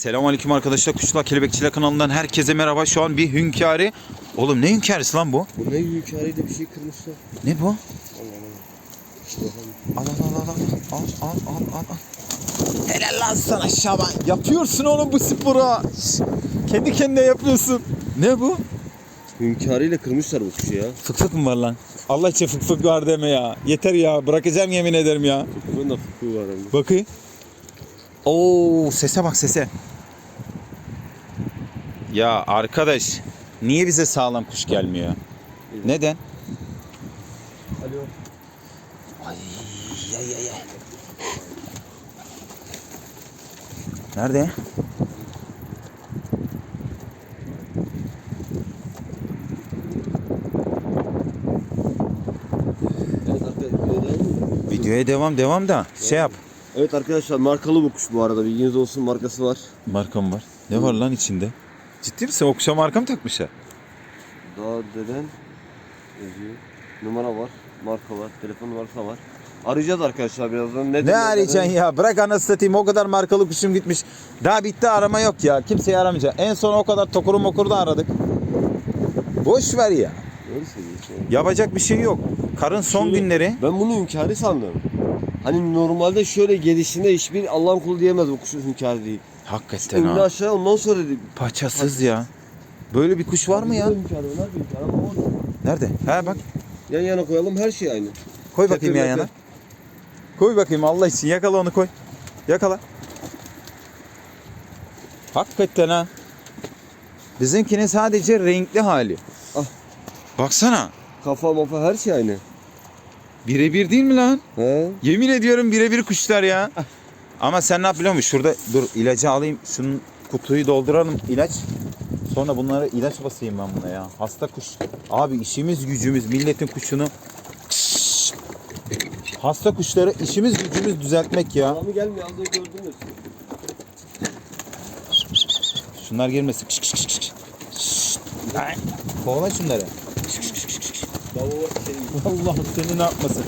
Selamünaleyküm arkadaşlar. Kuşlar Kelebekçiler kanalından herkese merhaba. Şu an bir hünkârı. Oğlum ne hünkârısı lan bu? Bu ne hünkârıyla bir şey kırmışlar. Ne bu? Allah Allah. Al al al al al al al al al. Helal lan sana Şaban. Yapıyorsun oğlum bu sporu. Kendi kendine yapıyorsun. Ne bu? Hünkârıyla kırmışlar bu kuşu ya. Fık fık mı var lan? Allah için fık fık var deme ya. Yeter ya. Bırakacağım yemin ederim ya. Da fıkhı var hem de. Bakayım. Oo sese bak sese. Ya arkadaş niye bize sağlam kuş gelmiyor? Neden? Alo. Ay ay ay ay. Nerede? Videoya devam devam da şey yap. evet arkadaşlar markalı bu kuş bu arada bilginiz olsun markası var. Marka mı var? Ne var lan içinde? Ciddi misin? Okşa marka mı takmışlar? Daha deden yazıyor. Numara var, marka var, telefon numarası var. Arayacağız arkadaşlar birazdan. Ne arayacaksın ya? Bırak anasını satayım. O kadar markalı kuşum gitmiş. Daha bitti arama yok ya. Kimseyi aramayacak. En son o kadar tokuru mokuru da aradık. Boş ver ya. Yapacak bir şey yok. Karın son Şöyle- günleri. Ben bunu hünkârı sandım. Hani normalde şöyle gelişinde hiçbir Allah'ın kulu diyemez bu kuşun hünkârı değil. Hakikaten ha. aşağı ondan sonra dedi. Paçasız ya. Böyle bir kuş var mı ya? Nerede? Ha bak. Yan yana koyalım her şey aynı. Koy bakayım yan yana. Koy bakayım Allah için. Yakala onu koy. Yakala. Hakikaten ha. Bizimkinin sadece renkli hali. Ah. Baksana. Kafa mafa her şey aynı. Birebir değil mi lan? He? Yemin ediyorum birebir kuşlar ya. Ama sen ne yap biliyor musun? Şurada dur ilacı alayım. Şunun kutuyu dolduralım ilaç. Sonra bunlara ilaç basayım ben buna ya. Hasta kuş. Abi işimiz gücümüz milletin kuşunu. Hasta kuşları işimiz gücümüz düzeltmek ya. Adamı gelmiyor az önce gördün mü? Şunlar girmesin. Kovala şunları. Baba senin. Allah seni ne yapmasın.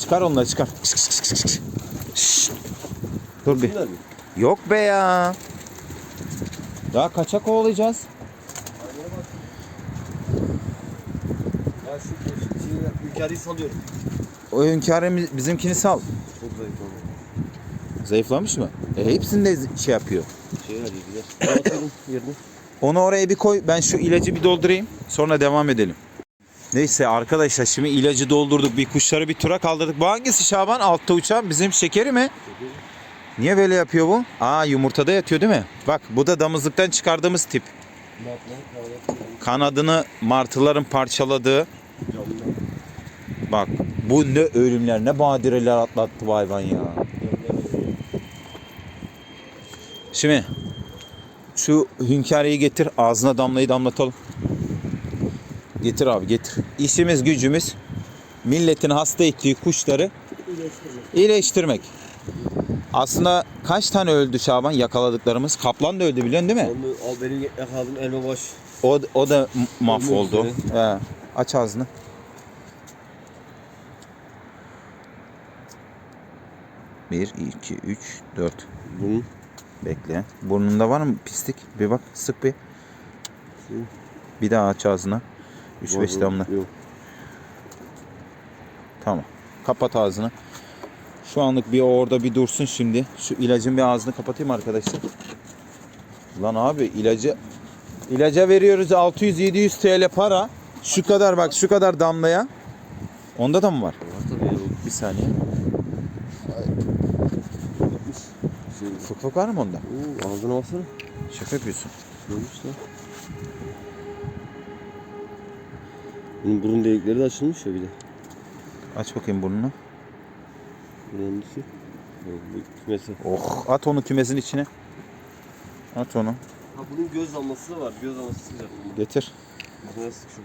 Çıkar onları çıkar. Kış Dur bir. Yok be ya. Daha kaça kovalayacağız? Ya şu şeyi hünkârıyı salıyorum. O hünkârın bizimkini sal. Çok zayıf oldu. Zayıflamış mı? E hepsinde şey yapıyor. Şey hadi. Onu oraya bir koy. Ben şu ilacı bir doldurayım. Sonra devam edelim. Neyse arkadaşlar şimdi ilacı doldurduk. Bir kuşları bir tura kaldırdık. Bu hangisi Şaban? Altta uçan bizim şekeri mi? Niye böyle yapıyor bu? Aa yumurtada yatıyor değil mi? Bak bu da damızlıktan çıkardığımız tip. Kanadını martıların parçaladığı. Bak bu ne ölümler ne badireler atlattı bu hayvan ya. Şimdi şu hünkârıyı getir ağzına damlayı damlatalım. Getir abi getir. İşimiz gücümüz milletin hasta ettiği kuşları iyileştirmek. Aslında kaç tane öldü Şaban yakaladıklarımız? Kaplan da öldü biliyorsun değil mi? Onu al benim yakaladım elma baş. O, o da mahvoldu. He. Aç ağzını. Bir, iki, üç, dört. Bunun. Bekle. Burnunda var mı pislik? Bir bak sık bir. Bir daha aç ağzını. Üç beş damla. Yok. Tamam. Kapat ağzını. Şu anlık bir orada bir dursun şimdi. Şu ilacın bir ağzını kapatayım arkadaşlar. Lan abi ilacı ilaca veriyoruz 600-700 TL para. Şu kadar bak şu kadar damlaya. Onda da mı var? Var tabii. Bir saniye. Fık fık var mı onda? Oo, ağzına baksana. Şaka yapıyorsun. Lan? Bunun burun delikleri de açılmış ya bir de. Aç bakayım burnunu. Bu Kümesi. Oh at onu kümesin içine. At onu. Ha bunun göz damlası da var. Göz damlası sıcak. Getir. Buna sık şunu.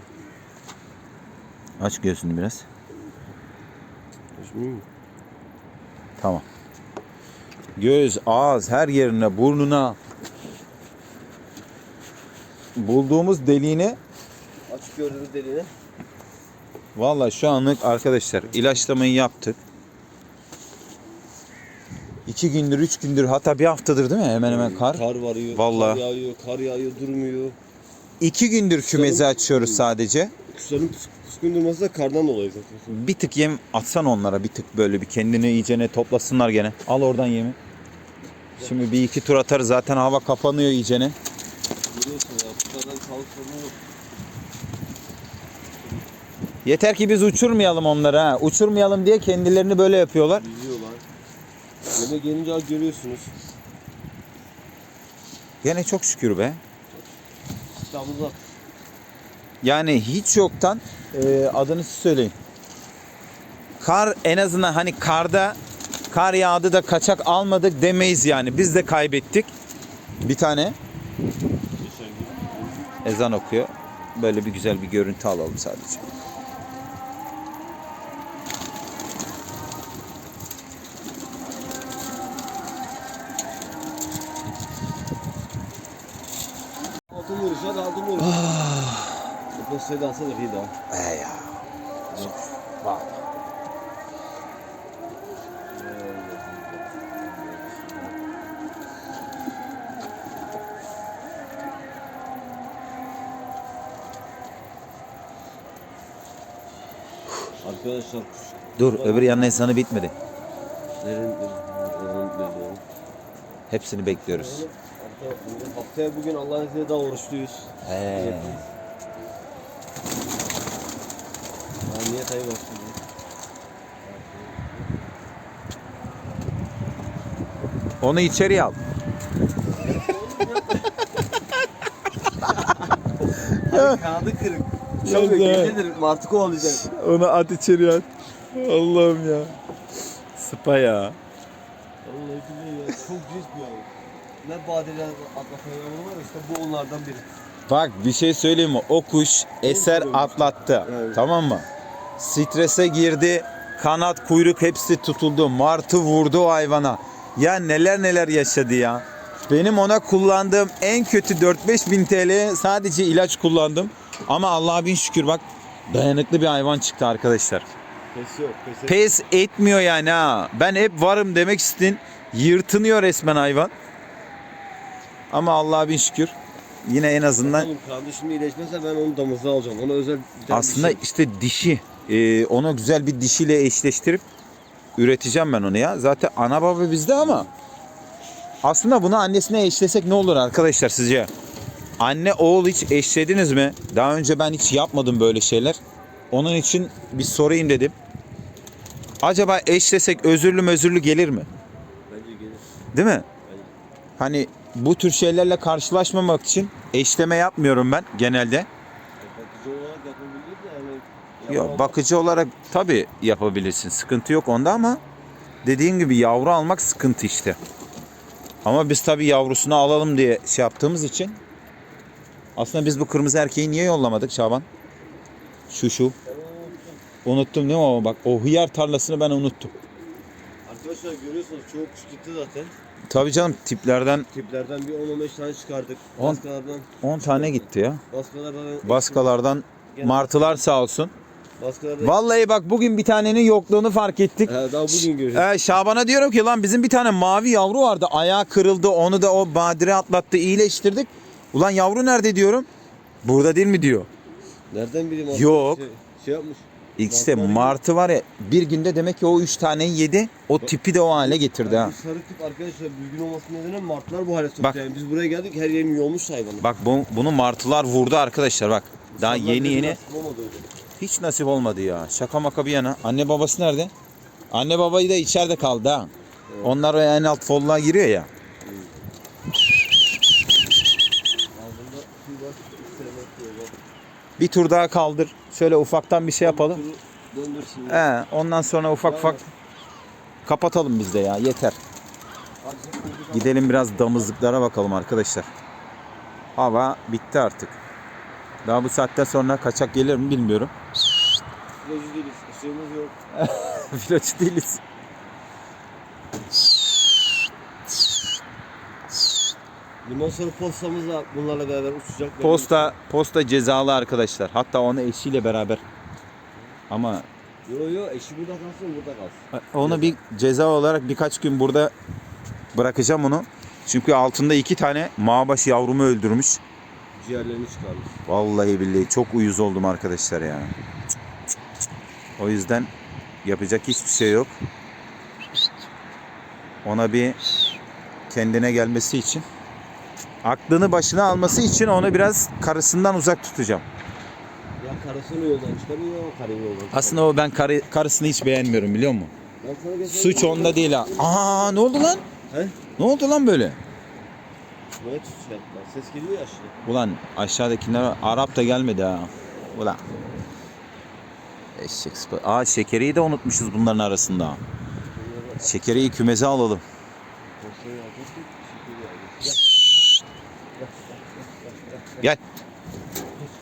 Aç gözünü biraz. Açmıyor mu? Tamam. Göz, ağız, her yerine, burnuna. Bulduğumuz deliğine Açık gördüğünüz deliğine. Vallahi şu anlık arkadaşlar ilaçlamayı yaptık. İki gündür, üç gündür hatta bir haftadır değil mi hemen hemen kar? Kar varıyor. Vallahi. Kar yağıyor, kar yağıyor, durmuyor. İki gündür kümezi Kuşların- açıyoruz sadece. Kuşların püs- püskün durması da kardan dolayı zaten. Bir tık yem atsan onlara bir tık böyle bir kendini iyicene toplasınlar gene. Al oradan yemi. Şimdi bir iki tur atarız zaten hava kapanıyor iyicene. Görüyorsun ya kuşlardan sağlık sorunu yok. Yeter ki biz uçurmayalım onları ha. Uçurmayalım diye kendilerini böyle yapıyorlar. Yeme gelince al görüyorsunuz. Gene çok şükür be. İstanbul'da Yani hiç yoktan e, adını siz söyleyin. Kar en azından hani karda kar yağdı da kaçak almadık demeyiz yani. Biz de kaybettik. Bir tane ezan okuyor. Böyle bir güzel bir görüntü alalım sadece. Bu sedası da iyi daha. He ya. Bak. Arkadaşlar Dur öbür yanın ezanı bitmedi. Hepsini bekliyoruz. Haftaya bugün Allah'ın izniyle daha oruçluyuz. He. Niyet ayı başlıyor. Onu içeriye al. Kağıdı kırık. Çok gecedir martı kovalayacak. Onu at içeriye at. Allah'ım ya. Sıpa ya. Vallahi billahi ya çok cins bir yavru. Ne badireler atlatan yavru var işte bu onlardan biri. Bak bir şey söyleyeyim mi? O kuş eser atlattı. Evet. Tamam mı? Strese girdi. Kanat, kuyruk hepsi tutuldu. Martı vurdu hayvana. Ya neler neler yaşadı ya. Benim ona kullandığım en kötü 4-5 bin TL sadece ilaç kullandım. Ama Allah'a bin şükür bak dayanıklı bir hayvan çıktı arkadaşlar. Pes yok. Pes, Pes etmiyor yani ha. Ben hep varım demek istin. Yırtınıyor resmen hayvan. Ama Allah'a bin şükür. Yine en azından Oğlum şimdi iyileşmezse ben onu damızda alacağım. Ona özel bir Aslında dişi- işte dişi. Ee, ona güzel bir dişiyle eşleştirip üreteceğim ben onu ya. Zaten ana baba bizde ama aslında bunu annesine eşlesek ne olur arkadaşlar sizce? Anne oğul hiç eşlediniz mi? Daha önce ben hiç yapmadım böyle şeyler. Onun için bir sorayım dedim. Acaba eşlesek özürlü mözürlü gelir mi? Bence gelir. Değil mi? Bence. Hani bu tür şeylerle karşılaşmamak için eşleme yapmıyorum ben genelde. Yani Bakıcı olarak yapabilir de yapamam. bakıcı olarak tabii yapabilirsin. Sıkıntı yok onda ama dediğin gibi yavru almak sıkıntı işte. Ama biz tabii yavrusunu alalım diye şey yaptığımız için aslında biz bu kırmızı erkeği niye yollamadık Şaban? Şu şu. Unuttum. Değil mi ama bak o hıyar tarlasını ben unuttum. Arkadaşlar görüyorsunuz çoğu kuş gitti zaten. Tabii canım tiplerden Tiplerden bir 10-15 tane çıkardık. On- Baskalardan, 10 tane gitti ya. baskalardan, Baskalardan martılar sağ olsun. Baskalardan. Vallahi bak bugün bir tanenin yokluğunu fark ettik. He, daha bugün görüyoruz. Ee, Şaban'a diyorum ki lan bizim bir tane mavi yavru vardı. Ayağı kırıldı. Onu da o badire atlattı. iyileştirdik. Ulan yavru nerede diyorum. Burada değil mi diyor. Nereden bileyim abi? Yok. Şey, şey yapmış. İşte Martı martı var ya bir günde demek ki o üç taneyi yedi. O tipi de o hale getirdi ha. Yani sarı tip arkadaşlar büyügün olması nedeni martılar bu hale soktu. Bak. Yani biz buraya geldik her yerim yolmuş hayvanı. Bak bu, bunu martılar vurdu arkadaşlar bak. Daha İnsanlar yeni yeni. Hiç nasip olmadı ya. Şaka maka bir yana. Anne babası nerede? Anne babayı da içeride kaldı ha. Onlar o en alt folluğa giriyor ya. Bir tur daha kaldır. Şöyle ufaktan bir şey yapalım. He, ondan sonra ufak ufak kapatalım biz de ya yeter. Gidelim biraz damızlıklara bakalım arkadaşlar. Hava bitti artık. Daha bu saatten sonra kaçak gelir mi bilmiyorum. Filocu değiliz. Işığımız yok. Filoç değiliz. Limon sarı postamız da bunlarla beraber uçacak. Posta posta cezalı arkadaşlar. Hatta onu eşiyle beraber. Ama Yo yo eşi burada kalsın burada kalsın. onu bir ceza olarak birkaç gün burada bırakacağım onu. Çünkü altında iki tane mağbaş yavrumu öldürmüş. Ciğerlerini çıkarmış. Vallahi billahi çok uyuz oldum arkadaşlar ya. O yüzden yapacak hiçbir şey yok. Ona bir kendine gelmesi için aklını başına alması için onu biraz karısından uzak tutacağım. Ya karısını yoldan çıkarıyor, karıyı yoldan çıkarıyor. Aslında o ben karı, karısını hiç beğenmiyorum biliyor musun? Geçen Suç onda değil ha. Aa ne oldu lan? He? Ne oldu lan böyle? Böyle tut şey yaptılar. Ses geliyor ya aşağı. Ulan aşağıdakiler Arap da gelmedi ha. Ulan. Eşek sıpa- Aa şekeriyi de unutmuşuz bunların arasında. Şekeriyi kümeze alalım. Gel.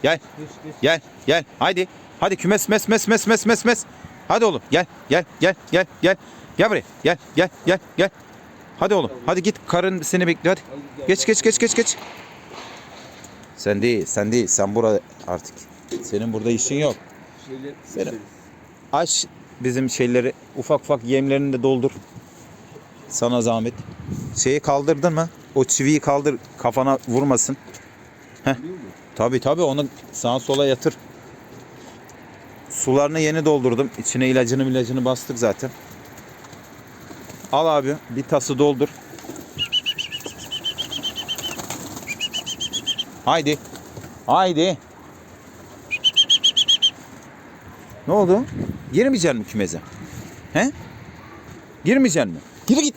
Gel. Gel. Gel. Haydi. Hadi kümes mes mes mes mes mes mes. Hadi oğlum gel gel gel gel gel. Gel buraya. Gel gel gel gel. Hadi oğlum. Hadi git karın seni bekliyor hadi. Geç geç geç geç geç. Sen değil, sen değil. Sen burada artık. Senin burada işin yok. Şeyleri Seni- isteriz. Aç bizim şeyleri ufak ufak yemlerini de doldur. Sana zahmet. Şeyi kaldırdın mı? O çiviyi kaldır kafana vurmasın. Biliyor musun? Tabi tabi onu sağa sola yatır. Sularını yeni doldurdum. İçine ilacını ilacını bastık zaten. Al abi bir tası doldur. Haydi. Haydi. Ne oldu? Girmeyecek mi kümeze? He? Girmeyecek mi? Gir git.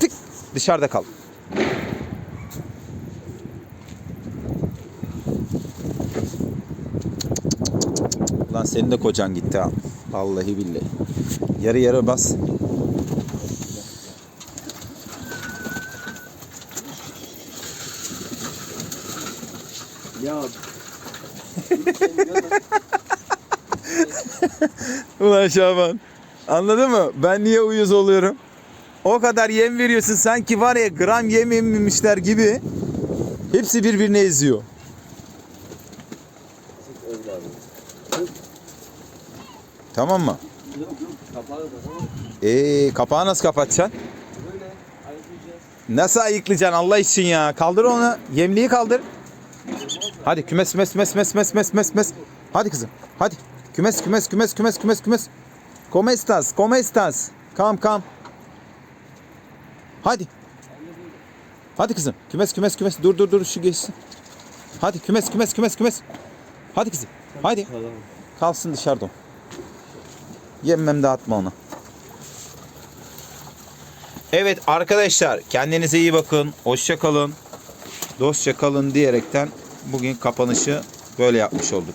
Tık. Dışarıda kal. Ulan senin de kocan gitti ha. Vallahi billahi. Yarı yarı bas. Ya. Ulan Şaban. Anladın mı? Ben niye uyuz oluyorum? O kadar yem veriyorsun sanki var ya gram yem yememişler gibi. Hepsi birbirini eziyor. Tamam mı? Kapağı da tamam. Ee, kapağı nasıl kapatacaksın? Böyle ayıklayacağız. Nasıl ayıklayacaksın Allah için ya? Kaldır onu. Yemliği kaldır. Hadi kümes mes mes mes mes mes mes mes. Hadi kızım. Hadi. Kümes kümes kümes kümes kümes kümes. Como estas? Como estas? Come come. Hadi. Hadi kızım. Kümes kümes kümes. Dur dur dur şu geçsin. Hadi kümes kümes kümes kümes. Hadi kızım. Hadi. Kalsın dışarıda. o. Yemem dağıtma ona. Evet arkadaşlar kendinize iyi bakın. Hoşça kalın. Dostça kalın diyerekten bugün kapanışı böyle yapmış olduk.